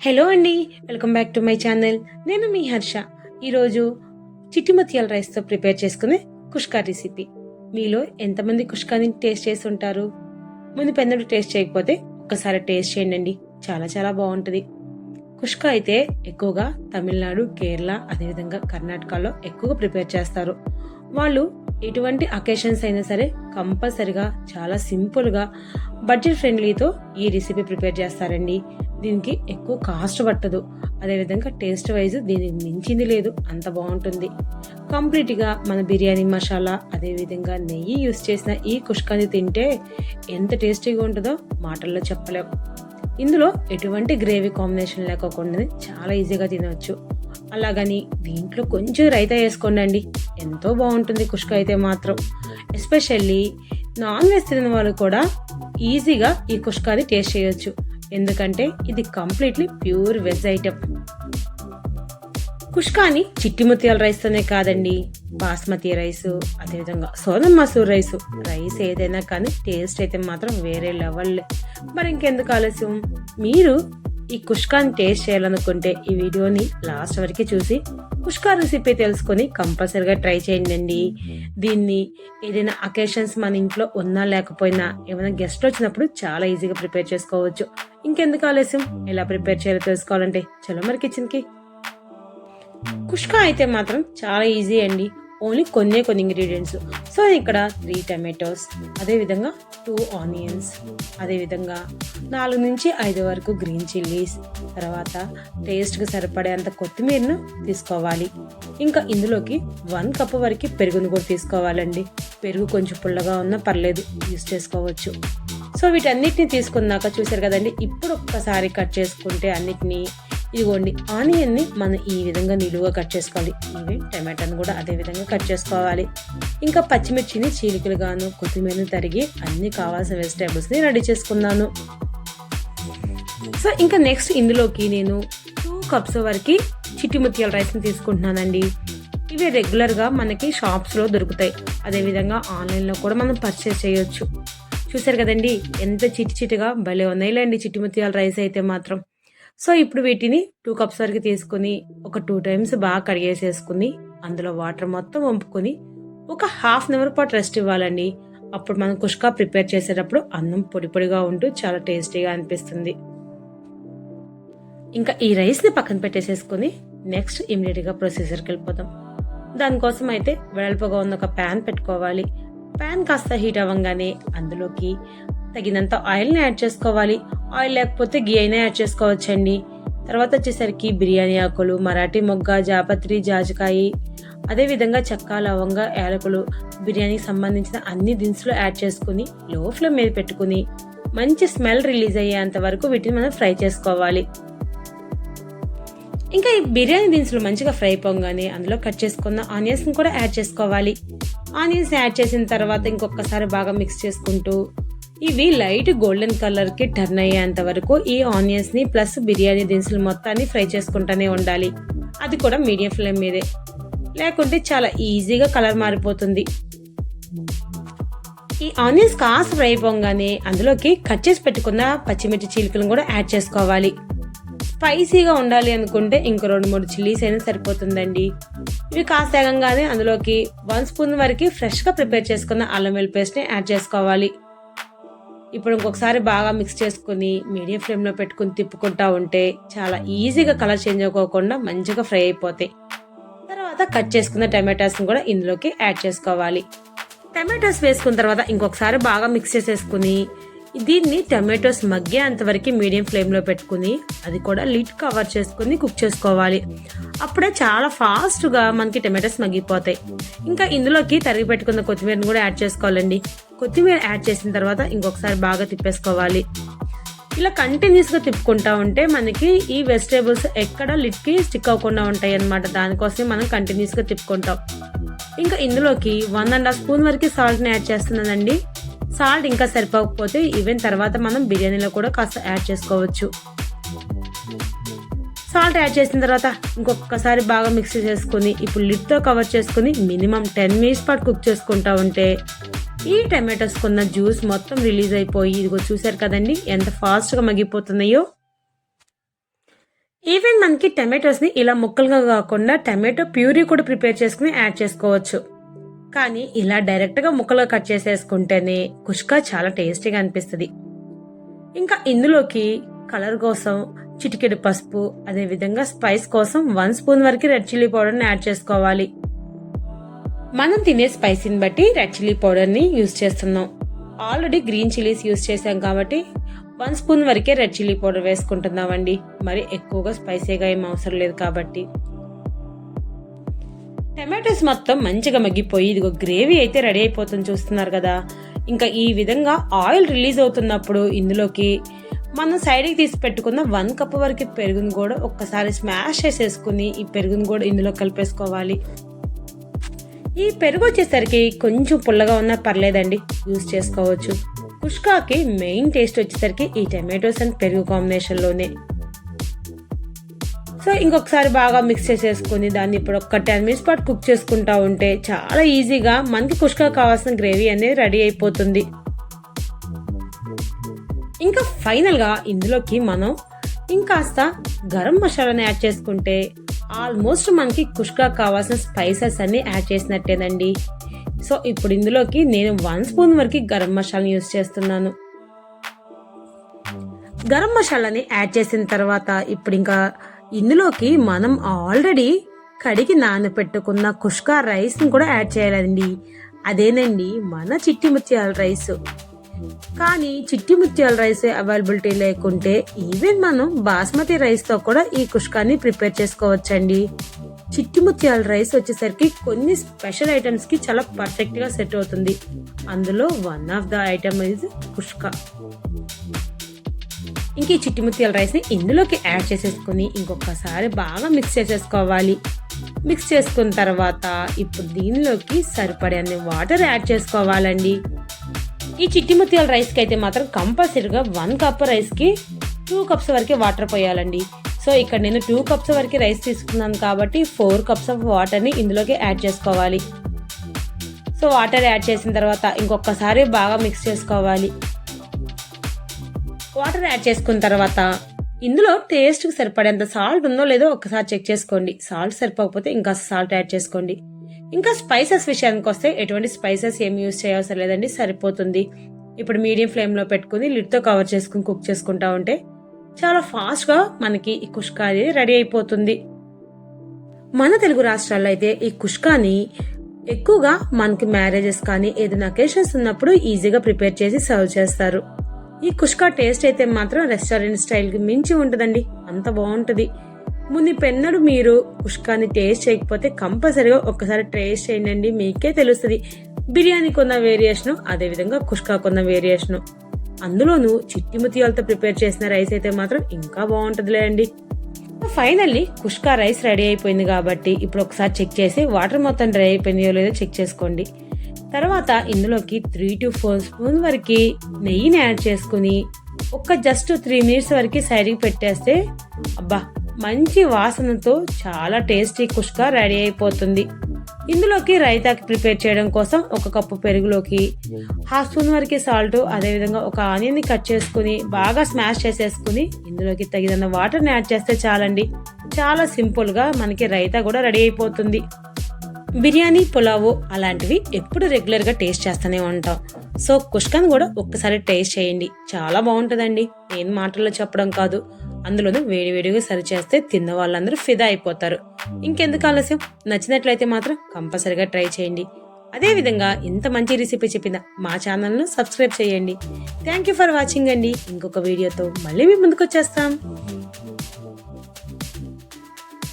Hello అండి welcome back to my channel. నేను మీ హర్ష. ఈరోజు చిట్టిమతియాల రైస్తో ప్రిపేర్ చేసుకునే కుష్కా రెసిపీ. మీలో ఎంతమంది కుష్కాని టేస్ట్ చేసి ఉంటారు? ముందు పెన్నడు టేస్ట్ చేయకపోతే ఒక్కసారి టేస్ట్ చేయండి చాలా చాలా బాగుంటుంది. కుష్కా అయితే ఎక్కువగా తమిళనాడు కేరళ అదేవిధంగా కర్ణాటకలో ఎక్కువగా ప్రిపేర్ చేస్తారు. వాళ్ళు ఎటువంటి అకేషన్స్ అయినా సరే కంపల్సరిగా చాలా సింపుల్గా బడ్జెట్ ఫ్రెండ్లీతో ఈ రెసిపీ ప్రిపేర్ చేస్తారండి. దీనికి ఎక్కువ కాస్ట్ పట్టదు. అదేవిధంగా టేస్ట్ వైజ్ దీనికి మించింది లేదు. అంత బాగుంటుంది. కంప్లీట్గా మన బిర్యానీ మసాలా అదేవిధంగా నెయ్యి యూస్ చేసిన ఈ కుష్కాని తింటే ఎంత టేస్టీగా ఉంటుందో మాటల్లో చెప్పలేం. ఇందులో ఎటువంటి గ్రేవీ కాంబినేషన్ లేకోకుండా చాలా ఈజీగా తినవచ్చు అలాగని దీంట్లో కొంచెం రైతా వేసుకోండి ఎంతో బాగుంటుంది కుష్క అయితే మాత్రం. ఎస్పెషల్లీ నాన్ వెజ్ తిన వాళ్ళు కూడా ఈజీగా ఈ కుష్కాని టేస్ట్ చేయొచ్చు. ఎందుకంటే ఇది కంప్లీట్లీ ప్యూర్ వెజ్ ఐటమ్. కుష్కాని చిట్టి ముత్యాల రైస్తోనే కాదండి. బాస్మతి రైస్ అదేవిధంగా సోనం మసూర్ రైస్. రైస్ ఏదైనా కానీ టేస్ట్ అయితే మాత్రం వేరే లెవెల్. మరి ఇంకెందుకు ఆలస్యం? మీరు ఈ కుష్కాని టేస్ట్ చేయాలనుకుంటే ఈ వీడియోని లాస్ట్ వరకు చూసి కుష్కా రెసిపీ తెలుసుకొని కంపల్సరిగా ట్రై చేయండి దీన్ని ఏదైనా అకేషన్స్ మన ఇంట్లో ఉన్నా లేకపోయినా ఏమైనా గెస్ట్ వచ్చినప్పుడు చాలా ఈజీగా ప్రిపేర్ చేసుకోవచ్చు. ఇంకెందుకు ఆలస్యం? ఎలా ప్రిపేర్ చేయాలో తెలుసుకోవాలంటే చలో మరి కిచెన్కి కుష్కా అయితే మాత్రం చాలా ఈజీ అండి. ఓన్లీ కొన్ని కొన్ని ఇంగ్రీడియంట్స్ సో ఇక్కడ త్రీ టమాటోస్ అదేవిధంగా టూ ఆనియన్స్ అదేవిధంగా నాలుగు నుంచి ఐదు వరకు గ్రీన్ చిల్లీస్ తర్వాత టేస్ట్కి సరిపడేంత కొత్తిమీరను తీసుకోవాలి. ఇంకా ఇందులోకి వన్ కప్ వరకు పెరుగును కూడా తీసుకోవాలండి. పెరుగు కొంచెం పుల్లగా ఉన్నా పర్లేదు యూస్ చేసుకోవచ్చు. సో వీటన్నిటిని తీసుకున్నాక చూసారు కదండి ఇప్పుడు ఒక్కసారి కట్ చేసుకుంటే అన్నిటినీ ఇదిగోండి ఆనియన్ని మనం ఈ విధంగా నిలువుగా కట్ చేసుకోవాలి. ఇవి టమాటాను కూడా అదే విధంగా కట్ చేసుకోవాలి. ఇంకా పచ్చిమిర్చిని చీలికలుగాను కొత్తిమీరని తరిగి అన్ని కావాల్సిన వెజిటేబుల్స్ని రెడీ చేసుకున్నాను. సో ఇంకా నెక్స్ట్ ఇందులోకి నేను టూ కప్స్ వరకు చిట్టి ముత్యాల రైస్ని తీసుకుంటున్నానండి. ఇవి రెగ్యులర్గా మనకి షాప్స్లో దొరుకుతాయి. అదేవిధంగా ఆన్లైన్లో కూడా మనం పర్చేస్ చేయొచ్చు. చూసారు కదండి ఎంత చిట్టి చిటిగా భలే ఉన్నాయిలేండి చిట్టి ముత్యాల రైస్ అయితే మాత్రం. సో ఇప్పుడు వీటిని టూ కప్స్ వరకు తీసుకుని ఒక టూ టైమ్స్ బాగా కడిగేసేసుకుని అందులో వాటర్ మొత్తం వంపుకొని ఒక హాఫ్ అన్ అవర్ పాటు రెస్ట్ ఇవ్వాలండి. అప్పుడు మనం కుష్కా ప్రిపేర్ చేసేటప్పుడు అన్నం పొడి పొడిగా ఉంటూ చాలా టేస్టీగా అనిపిస్తుంది. ఇంకా ఈ రైస్ని పక్కన పెట్టేసేసుకుని నెక్స్ట్ ఇమీడియట్గా ప్రొసీజర్కి వెళ్ళిపోతాం దానికోసం అయితే వెడల్పుగా ఉన్న ఒక ప్యాన్ పెట్టుకోవాలి. ప్యాన్ కాస్త హీట్ అవ్వగానే అందులోకి తగినంత ఆయిల్ని యాడ్ చేసుకోవాలి. ఆయిల్ లేకపోతే గీ అయినా యాడ్ చేసుకోవచ్చండి. తర్వాత వచ్చేసరికి బిర్యానీ ఆకులు మరాఠీ మొగ్గ జాపత్రి జాజికాయి అదేవిధంగా చెక్క లవంగ యాలకులు బిర్యానీకి సంబంధించిన అన్ని దినుసులు యాడ్ చేసుకుని లో ఫ్లేమ్ మీద పెట్టుకుని మంచి స్మెల్ రిలీజ్ అయ్యేంత వరకు వీటిని మనం ఫ్రై చేసుకోవాలి. ఇంకా ఈ బిర్యానీ దినుసులు మంచిగా ఫ్రై పోగానే అందులో కట్ చేసుకున్న ఆనియన్స్ని కూడా యాడ్ చేసుకోవాలి. ఆనియన్స్ యాడ్ చేసిన తర్వాత ఇంకొకసారి బాగా మిక్స్ చేసుకుంటూ ఇవి లైట్ గోల్డెన్ కలర్కి టర్న్ అయ్యేంత వరకు ఈ ఆనియన్స్ని ప్లస్ బిర్యానీ దినుసులు మొత్తాన్ని ఫ్రై చేసుకుంటూనే ఉండాలి. అది కూడా మీడియం ఫ్లేమ్ మీదే. లేకుంటే చాలా ఈజీగా కలర్ మారిపోతుంది. ఈ ఆనియన్స్ కాస్త ఫ్రై అయిపోగానే అందులోకి కట్ చేసి పెట్టుకున్న పచ్చిమిర్చి చీలికలను కూడా యాడ్ చేసుకోవాలి. స్పైసీగా ఉండాలి అనుకుంటే ఇంకో రెండు మూడు చిల్లీస్ అయినా సరిపోతుందండి. ఇవి కాస్త వేగంగానే అందులోకి వన్ స్పూన్ వరకు ఫ్రెష్గా ప్రిపేర్ చేసుకున్న అల్లం వెల్లి పేస్ట్ని యాడ్ చేసుకోవాలి. ఇప్పుడు ఇంకొకసారి బాగా మిక్స్ చేసుకుని మీడియం ఫ్లేమ్లో పెట్టుకుని తిప్పుకుంటా ఉంటే చాలా ఈజీగా కలర్ చేంజ్ అవ్వకుండా మంచిగా ఫ్రై అయిపోతాయి. తర్వాత కట్ చేసుకున్న టమాటాస్ని కూడా ఇందులోకి యాడ్ చేసుకోవాలి. టమాటాస్ వేసుకున్న తర్వాత ఇంకొకసారి బాగా మిక్స్ చేసేసుకుని దీన్ని టమాటోస్ మగ్గేంత వరకు మీడియం ఫ్లేమ్లో పెట్టుకుని అది కూడా లిడ్ కవర్ చేసుకుని కుక్ చేసుకోవాలి. అప్పుడే చాలా ఫాస్ట్గా మనకి టమాటోస్ మగ్గిపోతాయి. ఇంకా ఇందులోకి తరిగి పెట్టుకున్న కొత్తిమీరని కూడా యాడ్ చేసుకోవాలండి. కొత్తిమీర యాడ్ చేసిన తర్వాత ఇంకొకసారి బాగా తిప్పేసుకోవాలి. ఇలా కంటిన్యూస్గా తిప్పుకుంటా ఉంటే మనకి ఈ వెజిటేబుల్స్ ఎక్కడ లిడ్కి స్టిక్ అవ్వకుండా ఉంటాయి అనమాట దానికోసమే మనం కంటిన్యూస్గా తిప్పుకుంటాం. ఇంకా ఇందులోకి వన్ అండ్ హాఫ్ స్పూన్ వరకు సాల్ట్ని యాడ్ చేస్తున్నానండి. సాల్ట్ ఇంకా సరిపోకపోతే ఈవెన్ తర్వాత మనం బిర్యానీలో కూడా కాస్త యాడ్ చేసుకోవచ్చు. సాల్ట్ యాడ్ చేసిన తర్వాత ఇంకొకసారి బాగా మిక్స్ చేసుకుని ఇప్పుడు లిడ్తో కవర్ చేసుకుని మినిమం టెన్ మినిట్స్ పాటు కుక్ చేసుకుంటా ఉంటే ఈ టమాటోస్ కొన్న జ్యూస్ మొత్తం రిలీజ్ అయిపోయి ఇదిగో చూసారు కదండి ఎంత ఫాస్ట్గా మగ్గిపోతున్నాయో. ఈవెన్ మనకి టమాటోస్ని ఇలా ముక్కలుగా కాకుండా టమాటో ప్యూరీ కూడా ప్రిపేర్ చేసుకుని యాడ్ చేసుకోవచ్చు. కానీ ఇలా డైరెక్ట్గా ముక్కలో కట్ చేసేసుకుంటేనే కుష్కా చాలా టేస్టీగా అనిపిస్తుంది. ఇంకా ఇందులోకి కలర్ కోసం చిటికెడు పసుపు అదేవిధంగా స్పైస్ కోసం వన్ స్పూన్ వరకు రెడ్ చిల్లీ పౌడర్ని యాడ్ చేసుకోవాలి. మనం తినే స్పైసీని బట్టి రెడ్ చిల్లీ పౌడర్ని యూజ్ చేస్తున్నాం. ఆల్రెడీ గ్రీన్ చిల్లీస్ యూజ్ చేసాం కాబట్టి వన్ స్పూన్ వరకే రెడ్ చిల్లీ పౌడర్ వేసుకుంటున్నామండి. మరి ఎక్కువగా స్పైసీగా ఏం అవసరం లేదు కాబట్టి. టమాటోస్ మొత్తం మంచిగా మగ్గిపోయి ఇదిగో గ్రేవీ అయితే రెడీ అయిపోతుంది చూస్తున్నారు కదా. ఇంకా ఈ విధంగా ఆయిల్ రిలీజ్ అవుతున్నప్పుడు ఇందులోకి మనం సైడ్కి తీసి పెట్టుకున్న వన్ కప్ వరకు పెరుగును కూడా ఒక్కసారి స్మాష్ చేసేసుకుని ఈ పెరుగును కూడా ఇందులో కలిపేసుకోవాలి. ఈ పెరుగు వచ్చేసరికి కొంచెం పుల్లగా ఉన్నా పర్లేదండి యూస్ చేసుకోవచ్చు. కుష్కాకి మెయిన్ టేస్ట్ వచ్చేసరికి ఈ టమాటోస్ అండ్ పెరుగు కాంబినేషన్లోనే. సో ఇంకొకసారి బాగా మిక్స్ చేసేసుకుని దాన్ని ఇప్పుడు ఒక టెన్ మినిట్స్ పాటు కుక్ చేసుకుంటా ఉంటే చాలా ఈజీగా మనకి కుష్కా కావాల్సిన గ్రేవీ అనేది రెడీ అయిపోతుంది. ఇంకా ఫైనల్గా ఇందులోకి మనం ఇంకాస్త గరం మసాలాని యాడ్ చేసుకుంటే ఆల్మోస్ట్ మనకి కుష్కా కావాల్సిన స్పైసెస్ అన్ని యాడ్ చేసినట్టేనండి. సో ఇప్పుడు ఇందులోకి నేను వన్ స్పూన్ వరకు గరం మసాలాని యూస్ చేస్తున్నాను. గరం మసాలాని యాడ్ చేసిన తర్వాత ఇప్పుడు ఇంకా ఇందులోకి మనం ఆల్రెడీ కడిగి నానబెట్టుకున్న కుష్కా రైస్ని కూడా యాడ్ చేయాలండి. అదేనండి మన చిట్టి ముత్యాల రైస్. కానీ చిట్టి ముత్యాల రైస్ అవైలబిలిటీ లేకుంటే ఈవెన్ మనం బాస్మతి రైస్తో కూడా ఈ కుష్కాని ప్రిపేర్ చేసుకోవచ్చండి. చిట్టి ముత్యాల రైస్ వచ్చేసరికి కొన్ని స్పెషల్ ఐటమ్స్కి చాలా పర్ఫెక్ట్గా సెట్ అవుతుంది. అందులో one of the item is kushka. ఇంక ఈ చిట్టిముత్యాల రైస్ని ఇందులోకి యాడ్ చేసేసుకుని ఇంకొకసారి బాగా మిక్స్ చేసేసుకోవాలి. మిక్స్ చేసుకున్న తర్వాత ఇప్పుడు దీనిలోకి సరిపడే అన్ని వాటర్ యాడ్ చేసుకోవాలండి. ఈ చిట్టి ముత్యాల రైస్కి అయితే మాత్రం కంపల్సరీగా వన్ కప్ రైస్కి టూ కప్స్ వరకు వాటర్ పోయాలండి. సో ఇక్కడ నేను టూ కప్స్ వరకు రైస్ తీసుకున్నాను కాబట్టి ఫోర్ కప్స్ ఆఫ్ వాటర్ని ఇందులోకి యాడ్ చేసుకోవాలి. సో వాటర్ యాడ్ చేసిన తర్వాత ఇంకొకసారి బాగా మిక్స్ చేసుకోవాలి. వాటర్ యాడ్ చేసుకున్న తర్వాత ఇందులో టేస్ట్కి సరిపడేంత సాల్ట్ ఉందో లేదో ఒకసారి చెక్ చేసుకోండి. సాల్ట్ సరిపోకపోతే ఇంకా సాల్ట్ యాడ్ చేసుకోండి. ఇంకా స్పైసెస్ విషయానికి వస్తే ఎటువంటి స్పైసెస్ ఏం యూస్ చేయవసరం లేదండి సరిపోతుంది. ఇప్పుడు మీడియం ఫ్లేమ్లో పెట్టుకుని లిడ్తో కవర్ చేసుకుని కుక్ చేసుకుంటా ఉంటే చాలా ఫాస్ట్గా మనకి ఈ కుష్కా అనేది రెడీ అయిపోతుంది. మన తెలుగు రాష్ట్రాల్లో అయితే ఈ కుష్కాని ఎక్కువగా మనకి మ్యారేజెస్ కానీ ఏదైనా అకేషన్స్ ఉన్నప్పుడు ఈజీగా ప్రిపేర్ చేసి సర్వ్ చేస్తారు. ఈ కుష్కా టేస్ట్ అయితే మాత్రం రెస్టారెంట్ స్టైల్కి మించి ఉంటుందండి. అంత బాగుంటుంది. ముందు పెన్నడు మీరు కుష్కాని టేస్ట్ చేయకపోతే కంపల్సరీగా ఒక్కసారి టేస్ట్ చేయండి మీకే తెలుస్తుంది. బిర్యానీ కొన్న వేరియేషను అదేవిధంగా కుష్కా కొన్న వేరియేషను. అందులోనూ చిట్టి ముత్యాలతో ప్రిపేర్ చేసిన రైస్ అయితే మాత్రం ఇంకా బాగుంటుందిలే అండి. ఫైనల్లీ కుష్కా రైస్ రెడీ అయిపోయింది కాబట్టి ఇప్పుడు ఒకసారి చెక్ చేసి వాటర్ మొత్తం డ్రై అయిపోయిందో లేదో చెక్ చేసుకోండి. తర్వాత ఇందులోకి త్రీ టు ఫోర్ స్పూన్ వరకు నెయ్యిని యాడ్ చేసుకుని ఒక జస్ట్ త్రీ మినిట్స్ వరకు సైడ్కి పెట్టేస్తే అబ్బా మంచి వాసనతో చాలా టేస్టీ కుష్కా రెడీ అయిపోతుంది. ఇందులోకి రైతాకి ప్రిపేర్ చేయడం కోసం ఒక కప్పు పెరుగులోకి హాఫ్ స్పూన్ వరకు సాల్ట్ అదేవిధంగా ఒక ఆనియన్ని కట్ చేసుకుని బాగా స్మాష్ చేసేసుకుని ఇందులోకి తగిన వాటర్ని యాడ్ చేస్తే చాలండి. చాలా సింపుల్గా మనకి రైతా కూడా రెడీ అయిపోతుంది. బిర్యానీ పులావు అలాంటివి ఎప్పుడు రెగ్యులర్గా టేస్ట్ చేస్తూనే ఉంటాం. సో కుష్కన్ కూడా ఒక్కసారి టేస్ట్ చేయండి. చాలా బాగుంటుందండి. నేను మాటల్లో చెప్పడం కాదు. అందులోనూ వేడివేడిగా సరి చేస్తే తిన్న వాళ్ళందరూ ఫిదా అయిపోతారు. ఇంకెందుకు ఆలస్యం? నచ్చినట్లయితే మాత్రం కంపల్సరిగా ట్రై చేయండి. అదేవిధంగా ఇంత మంచి రెసిపీ చెప్పిన మా ఛానల్ను సబ్స్క్రైబ్ చేయండి. థ్యాంక్ యూ ఫర్ వాచింగ్ అండి. ఇంకొక వీడియోతో మళ్ళీ మీ ముందుకు వచ్చేస్తాం.